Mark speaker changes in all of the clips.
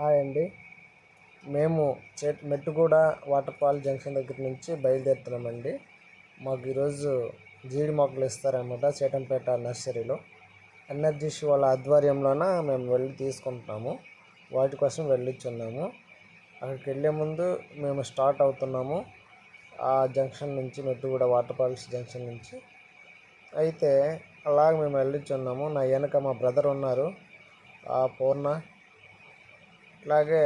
Speaker 1: Hi అండి. మేము చే మెట్టుగూడ వాటర్ ఫాల్ జంక్షన్ దగ్గర నుంచి బయలుదేరుతున్నామండి. మాకు ఈరోజు జీడి మొక్కలు ఇస్తారన్నమాట చేటంపేట నర్సరీలో. ఎన్ఆర్జీసీ వాళ్ళ ఆధ్వర్యంలోన మేము వెళ్ళి తీసుకుంటున్నాము. వాటి కోసం వెళ్ళిచ్చున్నాము. అక్కడికి వెళ్ళే ముందు మేము స్టార్ట్ అవుతున్నాము ఆ జంక్షన్ నుంచి మెట్టుగూడ వాటర్ ఫాల్స్ జంక్షన్ నుంచి. అయితే అలాగ మేము వెళ్ళిచ్చున్నాము. నా వెనక మా బ్రదర్ ఉన్నారు. ఆ పూర్ణ అట్లాగే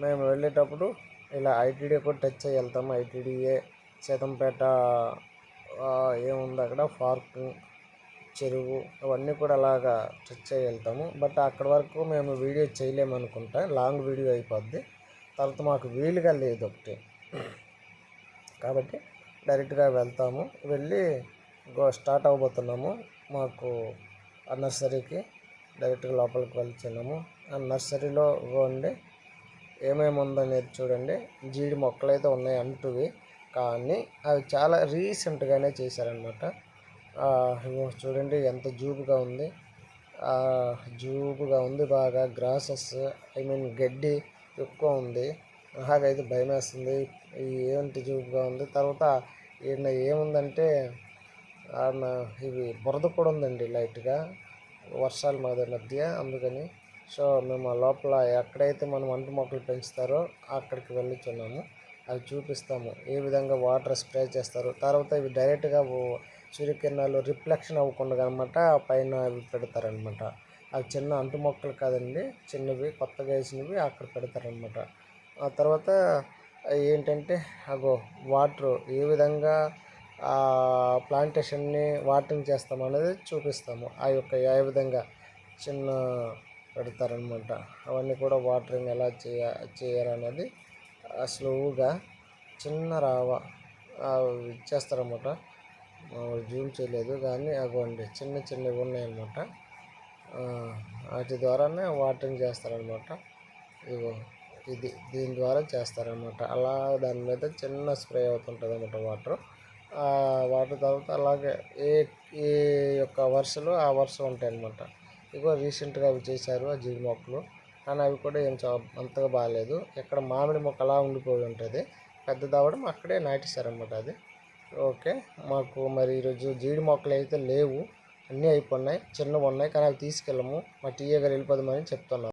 Speaker 1: మేము వెళ్ళేటప్పుడు ఇలా ఐటీడీ కూడా టచ్ అయ్యి వెళ్తాము ఐటీడీఏ సీతంపేట ఏముంది అక్కడ? పార్కింగ్ చెరువు అవన్నీ కూడా అలాగా టచ్ అయ్యి వెళ్తాము. బట్ అక్కడ వరకు మేము వీడియో చేయలేము అనుకుంటా. లాంగ్ వీడియో అయిపోద్ది. తర్వాత మాకు వీలుగా లేదు ఒకటి. కాబట్టి డైరెక్ట్గా వెళ్తాము. వెళ్ళి గో స్టార్ట్ అవబోతున్నాము మాకు ఆ నర్సరీకి. డైరెక్ట్గా లోపలికి వెళ్తున్నాము ఆ నర్సరీలో ఉండి ఏమేమి ఉందనేది చూడండి. జీడి మొక్కలు అయితే ఉన్నాయి అంటువి కానీ అవి చాలా రీసెంట్గానే చేశారనమాట. చూడండి ఎంత జూబుగా ఉంది. జూబుగా ఉంది బాగా. గ్రాసెస్ ఐ మీన్ గడ్డి ఎక్కువ ఉంది. నాకైతే భయం వేస్తుంది. ఏంటి జూబుగా ఉంది. తర్వాత ఈయన ఏముందంటే ఇవి బురద కూడా ఉందండి లైట్గా. వర్షాలు మాదే మధ్య అందుకని. సో మేము ఆ లోపల ఎక్కడైతే మనం అంటు మొక్కలు పెంచుతారో అక్కడికి వెళ్ళుచున్నాము అవి చూపిస్తాము ఏ విధంగా వాటర్ స్ప్రే చేస్తారు. తర్వాత ఇవి డైరెక్ట్గా సూర్యకిరణాలు రిఫ్లెక్షన్ అవ్వకుండా అనమాట పైన అవి పెడతారనమాట. అవి చిన్న అంటు మొక్కలు కాదండి. చిన్నవి కొత్తగా వేసినవి అక్కడ పెడతారనమాట. ఆ తర్వాత ఏంటంటే అగో వాటర్ ఏ విధంగా ప్లాంటేషన్ని వాటరింగ్ చేస్తాము అనేది చూపిస్తాము. ఆ యొక్క ఏ విధంగా చిన్న పెడతారనమాట. అవన్నీ కూడా వాటరింగ్ ఎలా చేయ చేయాలనేది స్లోగా చిన్న రావ ఇచ్చేస్తారనమాట జూమ్ చేయలేదు కానీ అగోండి చిన్న చిన్నవి ఉన్నాయన్నమాట. వాటి ద్వారానే వాటరింగ్ చేస్తారనమాట. ఇగో ఇది దీని ద్వారా చేస్తారనమాట. అలా దాని మీద చిన్న స్ప్రే అవుతుంటుంది అనమాట వాటర్. వాటర్ తర్వాత అలాగే ఏ ఏ యొక్క వరుసలు ఆ వరుస ఉంటాయి అన్నమాట ఇగో రీసెంట్గా అవి చేశారు ఆ జీడి మొక్కలు. కానీ అవి కూడా ఏం అంతగా బాగాలేదు. ఎక్కడ మామిడి మొక్క అలా ఉండిపోయి ఉంటుంది. పెద్దది అక్కడే నాటేశారనమాట అది. ఓకే మాకు మరి ఈరోజు జీడి మొక్కలు అయితే లేవు. అన్నీ అయిపోయినాయి చిన్నవి ఉన్నాయి. కానీ అవి తీసుకెళ్ళము. మా టీఏ గారు వెళ్ళిపోదామని చెప్తున్నాను